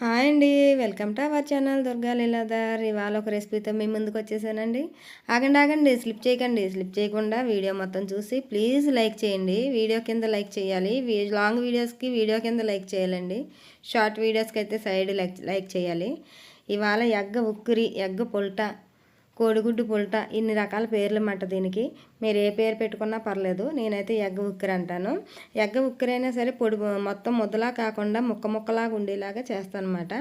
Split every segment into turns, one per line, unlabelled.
Hi అండి welcome to our channel Durga Leeladhar. ఇవాళ ఒక రెసిపీతో మీ ముందుకు వచ్చేసానండి. ఆగండి ఆగండి స్లిప్ చేయకండి. స్లిప్ చేయకుండా వీడియో మొత్తం చూసి ప్లీజ్ లైక్ చేయండి. వీడియో కింద లైక్ చేయాలి. లాంగ్ వీడియోస్కి వీడియో కింద లైక్ చేయాలండి. షార్ట్ వీడియోస్కి అయితే సైడ్ లైక్ లైక్ చేయాలి. ఇవాళ ఎగ్గ ఉక్కిరి ఎగ్గ పొల్ట కోడిగుడ్డు పుల్ట ఇన్ని రకాల పేర్లు అన్నమాట దీనికి. మీరు ఏ పేరు పెట్టుకున్నా పర్లేదు నేనైతే ఎగ్గ ఉక్కిరి అంటాను. ఎగ్గ ఉక్కిరైనా సరే పొడి మొత్తం ముద్దలా కాకుండా ముక్క ముక్కలాగా ఉండేలాగా చేస్తాను అనమాట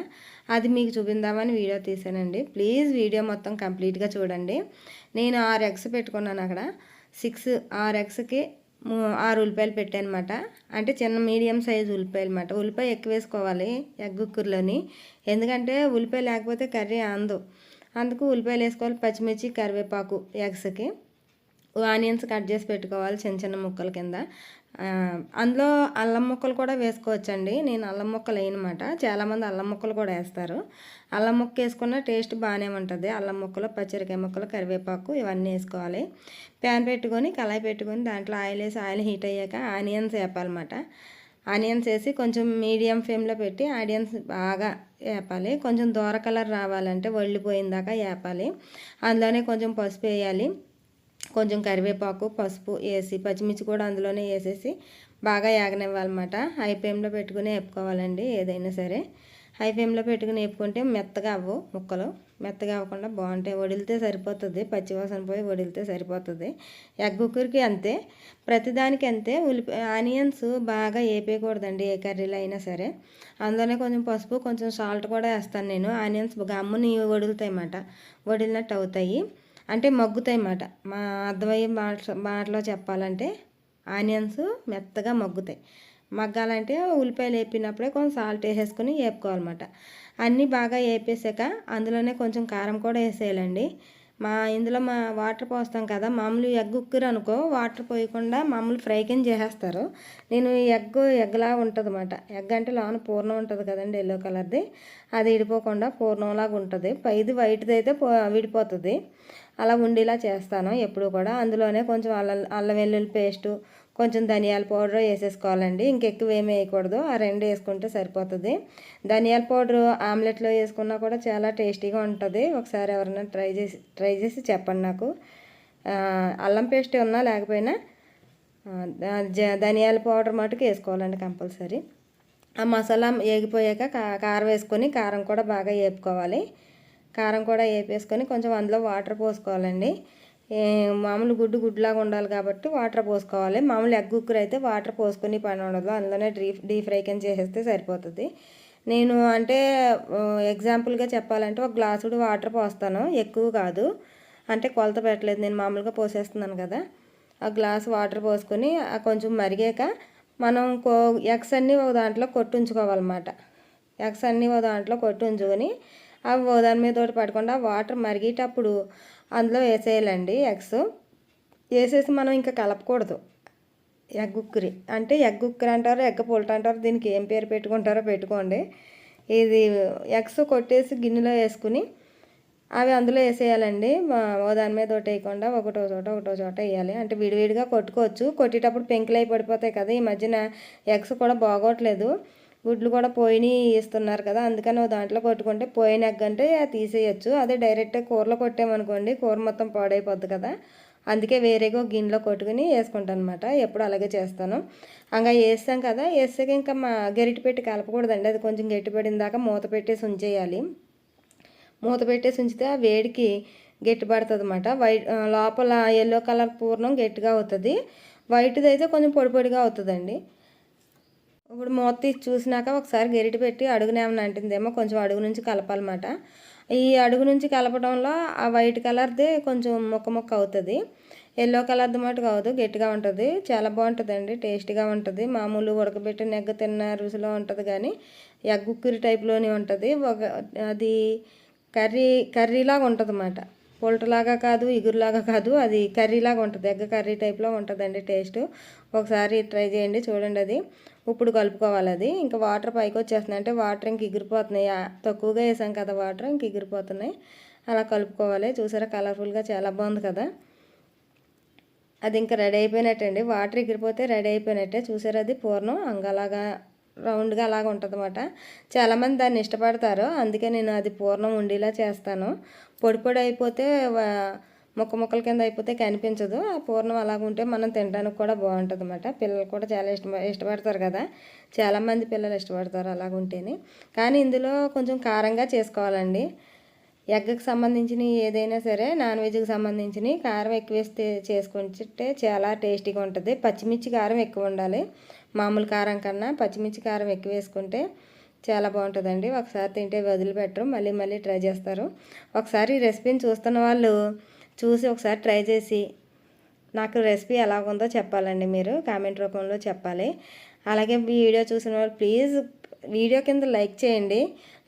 అది మీకు చూపిందామని వీడియో తీసానండి. ప్లీజ్ వీడియో మొత్తం కంప్లీట్గా చూడండి. నేను ఆరు ఎగ్స్ పెట్టుకున్నాను అక్కడ. సిక్స్ ఆరు ఎగ్స్కి ఆరు ఉల్లిపాయలు పెట్టానమాట. అంటే చిన్న మీడియం సైజు ఉల్లిపాయలు అనమాట ఉల్లిపాయ ఎక్కువ వేసుకోవాలి ఎగ్ ఉక్కర్లోని. ఎందుకంటే ఉల్లిపాయ లేకపోతే కర్రీ అందు అందుకు ఉల్లిపాయలు వేసుకోవాలి పచ్చిమిర్చి కరివేపాకు ఎగ్స్కి. ఆనియన్స్ కట్ చేసి పెట్టుకోవాలి చిన్న చిన్న ముక్కల కింద. అందులో అల్లం ముక్కలు కూడా వేసుకోవచ్చండి. నేను అల్లం ముక్కలు వేయనమాట. చాలామంది అల్లం ముక్కలు కూడా వేస్తారు. అల్లం ముక్క వేసుకున్న టేస్ట్ బాగానే ఉంటుంది. అల్లం ముక్కలు పచ్చిరకాయ ముక్కలు కరివేపాకు ఇవన్నీ వేసుకోవాలి. ప్యాన్ పెట్టుకొని కళాయి పెట్టుకొని దాంట్లో ఆయిల్ వేసి ఆయిల్ హీట్ అయ్యాక ఆనియన్స్ వేపాలన్నమాట. ఆనియన్స్ వేసి కొంచెం మీడియం ఫ్లేమ్లో పెట్టి ఆనియన్స్ బాగా వేపాలి కొంచెం దోర కలర్ రావాలంటే వళ్ళిపోయిందాక వేపాలి అందులోనే కొంచెం పసుపు వేయాలి. కొంచెం కరివేపాకు పసుపు వేసి పచ్చిమిర్చి కూడా అందులోనే వేసేసి బాగా యాగనివ్వాలన్నమాట. హై ఫ్లేమ్లో పెట్టుకుని వేపుకోవాలండి ఏదైనా సరే. హై ఫ్లేమ్లో పెట్టుకుని వేపుకుంటే మెత్తగా అవ్వు ముక్కలు. మెత్తగా అవ్వకుండా బాగుంటాయి. వడిలితే సరిపోతుంది. పచ్చివాసన పోయి వడిలితే సరిపోతుంది. ఎగ్ కుక్కర్కి అంతే. ప్రతిదానికి అంతే. ఉల్లి ఆనియన్స్ బాగా వేపేయకూడదండి ఏ కర్రీలో అయినా సరే. అందులోనే కొంచెం పసుపు కొంచెం సాల్ట్ కూడా వేస్తాను నేను. ఆనియన్స్ గమ్ముని వడులుతాయి అన్నమాట. వడిలినట్టు అవుతాయి. అంటే మగ్గుతాయి అన్నమాట. మా అర్థమయ్యే మాట మాటలో చెప్పాలంటే ఆనియన్స్ మెత్తగా మగ్గుతాయి. మగ్గాలంటే ఉల్లిపాయలు వేపినప్పుడే కొంచెం సాల్ట్ వేసేసుకొని వేపుకోవాలన్నమాట. అన్నీ బాగా వేపేసాక అందులోనే కొంచెం కారం కూడా వేసేయాలండి. మా ఇందులో మా వాటర్ పోస్తాం కదా మామూలు ఎగ్ ఉక్కురు అనుకో వాటర్ పోయకుండా మామూలు ఫ్రై కింద చేసేస్తారు. నేను ఎగ్ ఎగ్లా ఉంటుంది అన్నమాట ఎగ్ అంటే లోన పూర్ణం ఉంటుంది కదండి ఎల్లో కలర్ది. అది విడిపోకుండా పూర్ణంలాగా ఉంటుంది. పైది వైట్ది అయితే విడిపోతుంది. అలా ఉండేలా చేస్తాను. ఎప్పుడు కూడా. అందులోనే కొంచెం అల్ల అల్లం వెల్లుల్లి పేస్టు కొంచెం ధనియాల పౌడర్ వేసేసుకోవాలండి. ఇంకెక్కువ ఏమి వేయకూడదు. ఆ రెండు వేసుకుంటే సరిపోతుంది. ధనియాల పౌడర్ ఆమ్లెట్లో వేసుకున్నా కూడా చాలా టేస్టీగా ఉంటుంది. ఒకసారి ఎవరైనా ట్రై చేసి ట్రై చేసి చెప్పండి నాకు. అల్లం పేస్ట్ ఉన్నా లేకపోయినా ధనియాల పౌడర్ మటుకు వేసుకోవాలండి కంపల్సరీ. ఆ మసాలా వేగిపోయాక కారం వేసుకొని కారం కూడా బాగా వేపుకోవాలి కారం కూడా వేపేసుకొని కొంచెం అందులో వాటర్ పోసుకోవాలండి. మామూలు గుడ్డు గుడ్లాగా ఉండాలి కాబట్టి వాటర్ పోసుకోవాలి. మామూలు ఎగ్ కుక్కర్ అయితే వాటర్ పోసుకుని పని ఉండదు. అందులోనే డీ డీప్ ఫ్రై కింద చేసేస్తే సరిపోతుంది. నేను అంటే ఎగ్జాంపుల్గా చెప్పాలంటే ఒక గ్లాసుడు వాటర్ పోస్తాను. ఎక్కువ కాదు. అంటే కొలత పెట్టలేదు. నేను మామూలుగా పోసేస్తున్నాను కదా. ఆ గ్లాస్ వాటర్ పోసుకొని కొంచెం మరిగాక మనం కో ఎగ్స్ అన్నీ ఒక దాంట్లో కొట్టుంచుకోవాలన్నమాట ఎగ్స్ అన్నీ ఒక దాంట్లో కొట్టుంచుకొని అవి దాని మీద తోటి పడకుండా వాటర్ మరిగేటప్పుడు అందులో వేసేయాలండి ఎగ్స్. వేసేసి మనం ఇంకా కలపకూడదు. ఎగ్ ఉక్కురి. అంటే ఎగ్ ఉక్కరి అంటారు ఎగ్ పొల్ట్ అంటారు దీనికి ఏం పేరు పెట్టుకుంటారో పెట్టుకోండి. ఇది ఎగ్స్ కొట్టేసి గిన్నెలో వేసుకుని అవి అందులో వేసేయాలండి. ఓ దాని మీద ఒకటి వేయకుండా ఒకటో చోట ఒకటో చోట వేయాలి. అంటే విడివిడిగా కొట్టుకోవచ్చు. కొట్టేటప్పుడు పెంకులు అయి పడిపోతాయి కదా ఈ మధ్యన ఎగ్స్ కూడా బాగోట్లేదు. గుడ్లు కూడా పోయిని ఇస్తున్నారు కదా అందుకని దాంట్లో కొట్టుకుంటే పోయిన ఎగ్ అంటే తీసేయచ్చు. అదే డైరెక్ట్గా కూరలో కొట్టామనుకోండి కూర మొత్తం పాడైపోద్ది కదా. అందుకే వేరేగా గిన్నెలో కొట్టుకుని వేసుకుంటాను అనమాట ఎప్పుడు అలాగే చేస్తాను. అంగా వేస్తాం కదా వేసాక ఇంకా మా గరిటి పెట్టి కలపకూడదండి. అది కొంచెం గట్టిపడిన దాకా మూత పెట్టేసి ఉంచేయాలి. మూత పెట్టేసి ఉంచితే ఆ వేడికి గట్టి పడుతుంది అనమాట వైట్ లోపల ఎల్లో కలర్ పూర్ణం గట్టిగా అవుతుంది. వైట్ది అయితే కొంచెం పొడి పొడిగా అవుతుందండి. ఇప్పుడు మూత తీసి చూసినాక ఒకసారి గెరిటి పెట్టి అడుగునేమన్నా అంటుందేమో కొంచెం అడుగు నుంచి కలపాలన్నమాట. ఈ అడుగు నుంచి కలపడంలో ఆ వైట్ కలర్ది కొంచెం ముక్క ముక్క అవుతుంది. ఎల్లో కలర్ది మటుకు అవ్వదు గట్టిగా ఉంటుంది. చాలా బాగుంటుందండి టేస్టీగా ఉంటుంది. మామూలు ఉడకబెట్టి నెగ్గ తిన్న రుచిలో ఉంటుంది కానీ ఎగ్ ఉక్కిరి టైప్లోనే ఉంటుంది. ఒక అది కర్రీ కర్రీలాగా ఉంటుంది అన్నమాట పొల్టలాగా కాదు ఇగురులాగా కాదు అది కర్రీలాగా ఉంటుంది. ఎగ్గ కర్రీ టైప్లో ఉంటుందండి టేస్ట్. ఒకసారి ట్రై చేయండి చూడండి అది. ఇప్పుడు కలుపుకోవాలి అది. ఇంకా వాటర్ పైకి వచ్చేస్తున్నాయి అంటే వాటర్ ఇంక ఎగిరిపోతున్నాయి. తక్కువగా వేసాం కదా వాటర్ ఇంక ఎగిరిపోతున్నాయి. అలా కలుపుకోవాలి. చూసారా కలర్ఫుల్గా చాలా బాగుంది కదా. అది ఇంకా రెడీ అయిపోయినట్టండి. వాటర్ ఎగిరిపోతే రెడీ అయిపోయినట్టే. చూసారా అది పూర్ణం? అంగలాగా రౌండ్గా అలాగ ఉంటుంది అనమాట చాలామంది దాన్ని ఇష్టపడతారు. అందుకే నేను అది పూర్ణం ఉండేలా చేస్తాను. పొడి పొడి అయిపోతే ముక్క ముక్కల కింద అయిపోతే కనిపించదు. ఆ పూర్ణం అలాగ ఉంటే మనం తినడానికి కూడా బాగుంటుంది అనమాట పిల్లలు కూడా చాలా ఇష్టం ఇష్టపడతారు కదా. చాలామంది పిల్లలు ఇష్టపడతారు అలాగ ఉంటేనే. కానీ ఇందులో కొంచెం కారంగా చేసుకోవాలండి. ఎగ్కి సంబంధించినవి ఏదైనా సరే నాన్ వెజ్కి సంబంధించిన కారం ఎక్కువ వేస్తే చేసుకుంటే చాలా టేస్టీగా ఉంటుంది. పచ్చిమిర్చి కారం ఎక్కువ ఉండాలి. మామూలు కారం కన్నా పచ్చిమిర్చి కారం ఎక్కువ వేసుకుంటే చాలా బాగుంటుందండి. ఒకసారి తింటే వదిలిపెట్టరు మళ్ళీ మళ్ళీ ట్రై చేస్తారు. ఒకసారి ఈ రెసిపీని చూస్తున్న వాళ్ళు చూసి ఒకసారి ట్రై చేసి నాకు రెసిపీ ఎలాగుందో చెప్పాలండి మీరు. కామెంట్ రూపంలో చెప్పాలి. అలాగే వీడియో చూసిన వాళ్ళు ప్లీజ్ వీడియో కింద లైక్ చేయండి.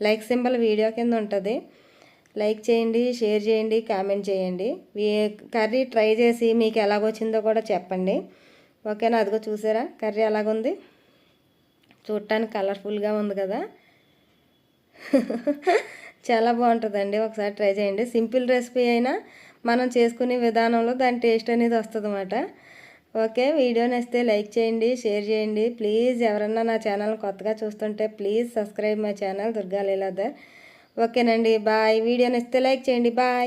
లైక్ సింబల్ వీడియో కింద ఉంటుంది. లైక్ చేయండి షేర్ చేయండి కామెంట్ చేయండి. కర్రీ ట్రై చేసి మీకు ఎలాగొచ్చిందో కూడా చెప్పండి. ఓకేనా? అదిగో చూసారా? కర్రీ ఎలాగుంది చూడటానికి కలర్ఫుల్గా ఉంది కదా. చాలా బాగుంటుందండి. ఒకసారి ట్రై చేయండి. సింపుల్ రెసిపీ అయినా మనం చేసుకునే విధానంలో దాని టేస్ట్ అనేది వస్తుంది అన్నమాట ఓకే వీడియో నచ్చితే లైక్ చేయండి షేర్ చేయండి. ప్లీజ్ ఎవరన్నా నా ఛానల్ కొత్తగా చూస్తుంటే please subscribe my channel Durga Leeladhar ఓకేనండి బాయ్. వీడియో నచ్చితే లైక్ చేయండి. బాయ్.